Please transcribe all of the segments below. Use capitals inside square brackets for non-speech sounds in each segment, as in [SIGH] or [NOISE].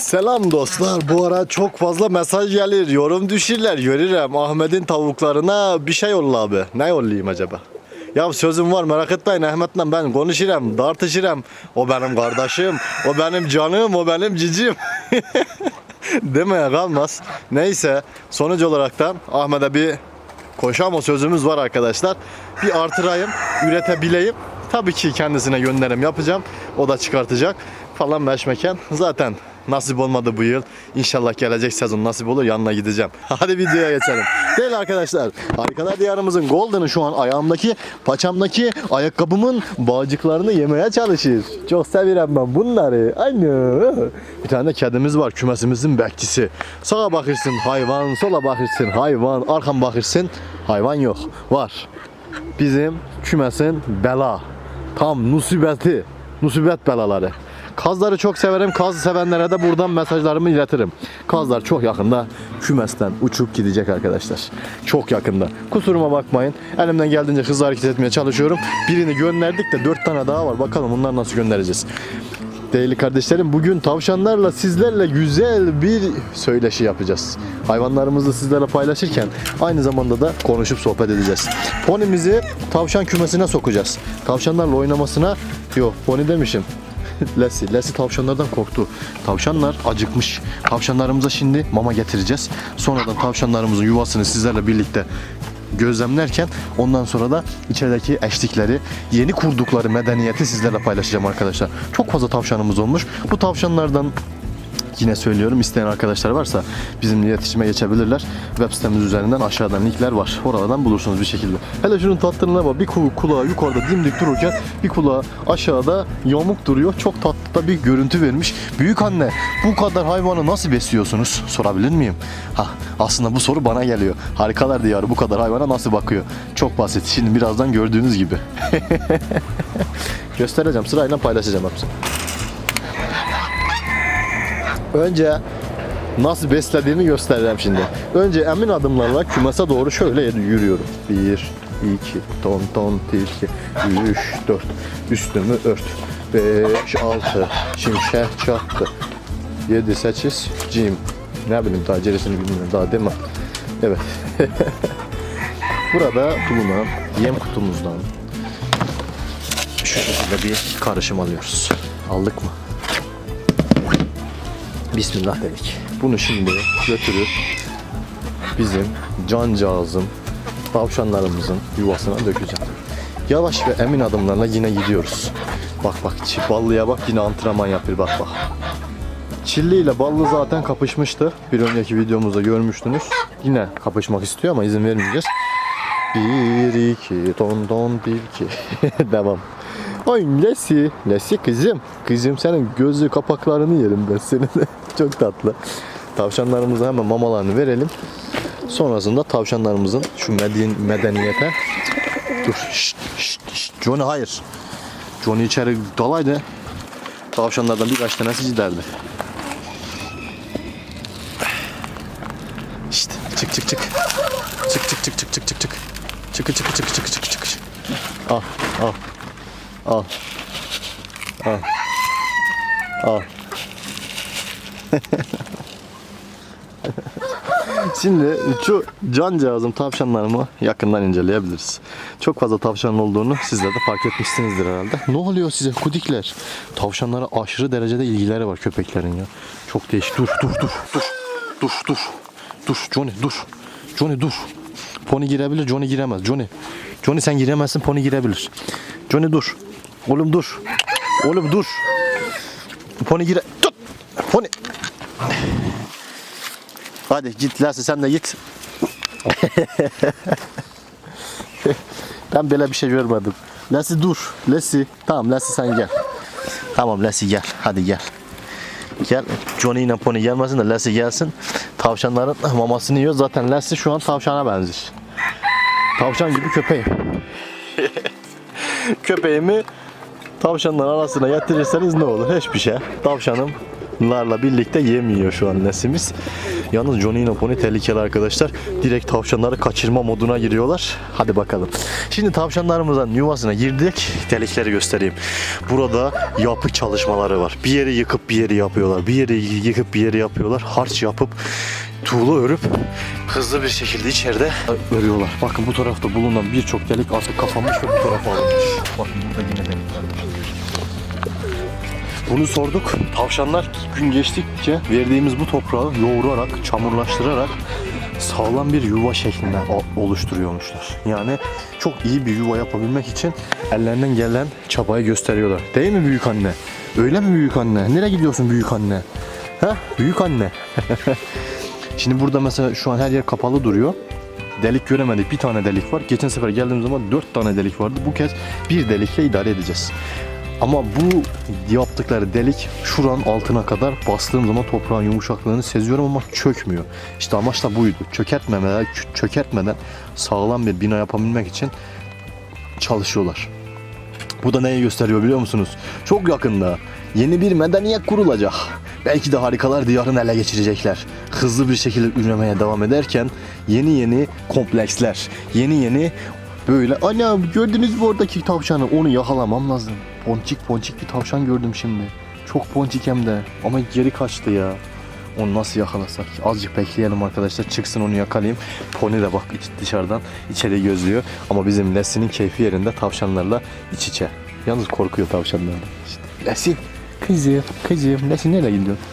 Selam dostlar. Bu ara çok fazla mesaj gelir, yorum düşürler. Görürüm Ahmet'in tavuklarına bir şey yolla abi. Ne yollayayım acaba? Ya sözüm var merak etmeyin Ahmet'le ben konuşurum, tartışırım. O benim kardeşim, o benim canım, o benim cicim. [LAUGHS] Demeye kalmaz. Neyse sonuç olaraktan Ahmet'e bir koşama sözümüz var arkadaşlar. Bir artırayım, üretebileyim. Tabii ki kendisine gönderim yapacağım. O da çıkartacak falan meşmeken. Zaten nasip olmadı bu yıl. İnşallah gelecek sezon nasip olur yanına gideceğim. [LAUGHS] Hadi videoya geçelim. Değil arkadaşlar. Harikalar diyarımızın Golden'ı şu an ayağımdaki, paçamdaki ayakkabımın bağcıklarını yemeye çalışır. Çok seviyorum ben bunları. Aynı. Bir tane de kedimiz var kümesimizin bekçisi. Sağa bakırsın hayvan, sola bakırsın hayvan, arkan bakırsın hayvan yok. Var. Bizim kümesin bela. Tam musibeti. Musibet belaları. Kazları çok severim. Kaz sevenlere de buradan mesajlarımı iletirim. Kazlar çok yakında kümesten uçup gidecek arkadaşlar. Çok yakında. Kusuruma bakmayın. Elimden geldiğince hızlı hareket etmeye çalışıyorum. Birini gönderdik de dört tane daha var. Bakalım bunları nasıl göndereceğiz. Değerli kardeşlerim bugün tavşanlarla sizlerle güzel bir söyleşi yapacağız. Hayvanlarımızı sizlerle paylaşırken aynı zamanda da konuşup sohbet edeceğiz. Ponimizi tavşan kümesine sokacağız. Tavşanlarla oynamasına yok pony demişim. [LAUGHS] Lesi. Lesi tavşanlardan korktu. Tavşanlar acıkmış. Tavşanlarımıza şimdi mama getireceğiz. Sonradan tavşanlarımızın yuvasını sizlerle birlikte gözlemlerken ondan sonra da içerideki eşlikleri, yeni kurdukları medeniyeti sizlerle paylaşacağım arkadaşlar. Çok fazla tavşanımız olmuş. Bu tavşanlardan yine söylüyorum isteyen arkadaşlar varsa bizimle iletişime geçebilirler. Web sitemiz üzerinden aşağıdan linkler var. Oralardan bulursunuz bir şekilde. Hele şunun tatlılığına bak. Bir kul- kulağı yukarıda dimdik dururken bir kulağı aşağıda yamuk duruyor. Çok tatlı da bir görüntü vermiş. Büyük anne bu kadar hayvanı nasıl besliyorsunuz? Sorabilir miyim? Ha, aslında bu soru bana geliyor. Harikalar diyarı bu kadar hayvana nasıl bakıyor? Çok basit. Şimdi birazdan gördüğünüz gibi. [LAUGHS] Göstereceğim. Sırayla paylaşacağım hepsini. Önce nasıl beslediğimi göstereceğim şimdi. Önce emin adımlarla kümese doğru şöyle yürüyorum. 1, 2, ton ton tilki, 3, 4, üstümü ört. 5, 6, şimşek çaktı. 7, 8, cim. Ne bileyim daha gerisini bilmiyorum daha değil mi? Evet. [LAUGHS] Burada bulunan yem kutumuzdan şu şekilde bir karışım alıyoruz. Aldık mı? Bismillah dedik. Bunu şimdi götürüp bizim cancağızın, tavşanlarımızın yuvasına dökeceğim. Yavaş ve emin adımlarla yine gidiyoruz. Bak bak ballıya bak yine antrenman yapıyor bak bak. Çilli ile ballı zaten kapışmıştı. Bir önceki videomuzda görmüştünüz. Yine kapışmak istiyor ama izin vermeyeceğiz. Bir iki ton ton bir iki. [LAUGHS] Devam. Ay Lesi. Lesi kızım. Kızım senin gözlü kapaklarını yerim ben senin. [LAUGHS] Çok tatlı. Tavşanlarımıza hemen mamalarını verelim. Sonrasında tavşanlarımızın şu medin, medeniyete Dur. Şşt, şşt, şşt. Johnny hayır. Johnny içeri dalaydı. Tavşanlardan birkaç tanesi giderdi. Şşt, çık çık çık. Çık çık çık çık çık çık çık. Çık çık çık çık çık çık çık. Al al. Al. Al. Al. [LAUGHS] Şimdi şu cancağızım tavşanlarımı yakından inceleyebiliriz. Çok fazla tavşan olduğunu sizler de fark etmişsinizdir herhalde. Ne oluyor size kudikler? Tavşanlara aşırı derecede ilgileri var köpeklerin ya. Çok değişik. Dur dur dur dur. Dur dur. Dur Johnny dur. Johnny dur. Pony girebilir Johnny giremez. Johnny. Johnny sen giremezsin Pony girebilir. Johnny dur. Oğlum dur. Oğlum dur. Pony gire... Tut. Pony. Hadi git Lassi sen de git. ben böyle bir şey görmedim. Lassi dur. Lassi. Tamam Lassi sen gel. Tamam Lassi gel. Hadi gel. Gel. Johnny ile Pony gelmesin de Lassi gelsin. Tavşanların mamasını yiyor. Zaten Lassi şu an tavşana benziyor. Tavşan gibi köpeğim. Köpeğimi tavşanların arasına yatırırsanız ne olur? Hiçbir şey. Tavşanımlarla birlikte yemiyor şu an nesimiz. Yalnız Johnny ile Pony tehlikeli arkadaşlar. Direkt tavşanları kaçırma moduna giriyorlar. Hadi bakalım. Şimdi tavşanlarımızın yuvasına girdik. Delikleri göstereyim. Burada yapı çalışmaları var. Bir yeri yıkıp bir yeri yapıyorlar. Bir yeri yıkıp bir yeri yapıyorlar. Harç yapıp tuğla örüp hızlı bir şekilde içeride örüyorlar. Bakın bu tarafta bulunan birçok delik artık kapanmış ve bu tarafa alınmış. Bakın burada yine delikler var. Bunu sorduk. Tavşanlar gün geçtikçe verdiğimiz bu toprağı yoğurarak, çamurlaştırarak sağlam bir yuva şeklinde oluşturuyormuşlar. Yani çok iyi bir yuva yapabilmek için ellerinden gelen çabayı gösteriyorlar. Değil mi büyük anne? Öyle mi büyük anne? Nereye gidiyorsun büyük anne? Ha? Büyük anne. [LAUGHS] Şimdi burada mesela şu an her yer kapalı duruyor. Delik göremedik. Bir tane delik var. Geçen sefer geldiğim zaman dört tane delik vardı. Bu kez bir delikle idare edeceğiz. Ama bu yaptıkları delik şuranın altına kadar bastığım zaman toprağın yumuşaklığını seziyorum ama çökmüyor. İşte amaç da buydu. Çökertmemeden, çökertmeden sağlam bir bina yapabilmek için çalışıyorlar. Bu da neyi gösteriyor biliyor musunuz? Çok yakında yeni bir medeniyet kurulacak. Belki de harikalar diyarını ele geçirecekler. Hızlı bir şekilde üremeye devam ederken yeni yeni kompleksler, yeni yeni böyle ana gördünüz mü oradaki tavşanı onu yakalamam lazım. Ponçik ponçik bir tavşan gördüm şimdi. Çok ponçik hem de ama geri kaçtı ya. Onu nasıl yakalasak? Azıcık bekleyelim arkadaşlar. Çıksın onu yakalayayım. Pony de bak dışarıdan içeri gözlüyor. Ama bizim Leslie'nin keyfi yerinde tavşanlarla iç içe. Yalnız korkuyor tavşanlardan. İşte. Leslie, kızım, kızım. Leslie nereye gidiyorsun?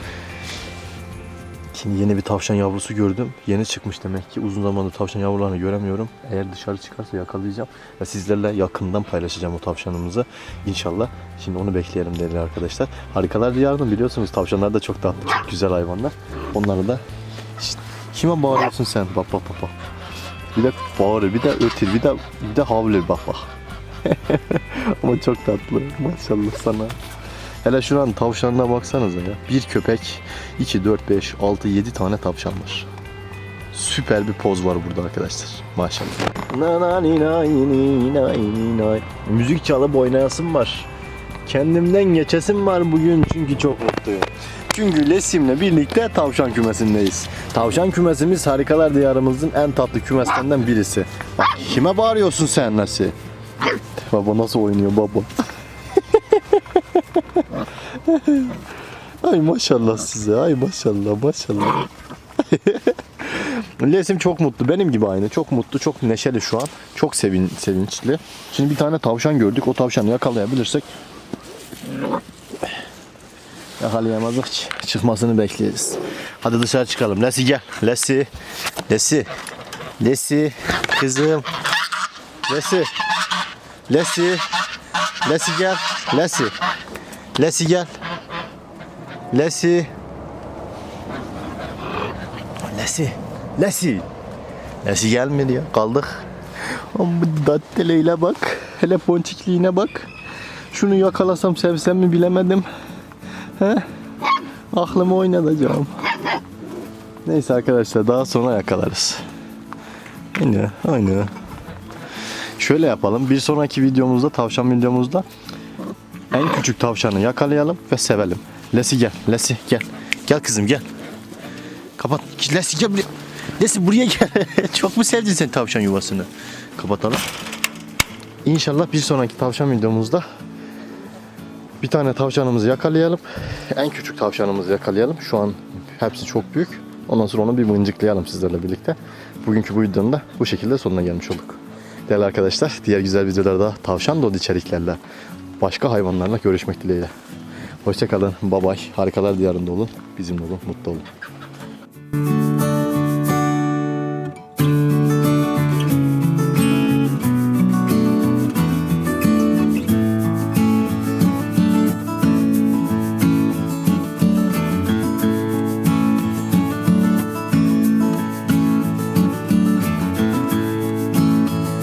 Şimdi yeni bir tavşan yavrusu gördüm. Yeni çıkmış demek ki. Uzun zamandır tavşan yavrularını göremiyorum. Eğer dışarı çıkarsa yakalayacağım. Ve sizlerle yakından paylaşacağım o tavşanımızı. İnşallah. Şimdi onu bekleyelim değerli arkadaşlar. Harikalar diyarında biliyorsunuz tavşanlar da çok tatlı, çok güzel hayvanlar. Onları da... Şşt, kime bağırıyorsun sen? Bak bak bak bak. Bir de bağırır, bir de ötür, bir de, bir de havlır bak bak. [LAUGHS] Ama çok tatlı. Maşallah sana. Hele şuranın tavşanına baksanıza ya. Bir köpek, 2, 4, 5, 6, 7 tane tavşan var. Süper bir poz var burada arkadaşlar. Maşallah. Müzik çalıp oynayasım var. Kendimden geçesim var bugün çünkü çok mutluyum. Çünkü Lesim'le birlikte tavşan kümesindeyiz. Tavşan kümesimiz harikalar diyarımızın en tatlı kümeslerinden birisi. Bak kime bağırıyorsun sen nasıl? Baba nasıl oynuyor baba? Ay maşallah size. Ay maşallah maşallah. [LAUGHS] Lesim çok mutlu. Benim gibi aynı. Çok mutlu, çok neşeli şu an. Çok sevin, sevinçli. Şimdi bir tane tavşan gördük. O tavşanı yakalayabilirsek yakalayamazdık. ki. Çıkmasını bekleyeceğiz. Hadi dışarı çıkalım. Lesi gel. Lesi. Lesi. Lesi. Kızım. Lesi. Lesi. Lesi gel. Lesi. Lesi gel. Lesi. Lesi. Lesi. Lesi gelmedi ya. Kaldık. Ama datteleyle bak. Hele ponçikliğine bak. Şunu yakalasam sevsem mi bilemedim. He? Aklımı oynatacağım. Neyse arkadaşlar daha sonra yakalarız. Aynı, aynı. Şöyle yapalım. Bir sonraki videomuzda, tavşan videomuzda en küçük tavşanı yakalayalım ve sevelim. Lesi gel. Lesi gel. Gel kızım gel. Kapat. Lesi gel buraya. Lesi buraya gel. [LAUGHS] Çok mu sevdin sen tavşan yuvasını? Kapatalım. İnşallah bir sonraki tavşan videomuzda bir tane tavşanımızı yakalayalım. En küçük tavşanımızı yakalayalım. Şu an hepsi çok büyük. Ondan sonra onu bir mıncıklayalım sizlerle birlikte. Bugünkü bu videonun da bu şekilde sonuna gelmiş olduk. Değerli arkadaşlar, diğer güzel videolarda tavşan dolu içeriklerle başka hayvanlarla görüşmek dileğiyle. Hoşçakalın, bay bay. Harikalar diyarında olun, bizimle olun, mutlu olun.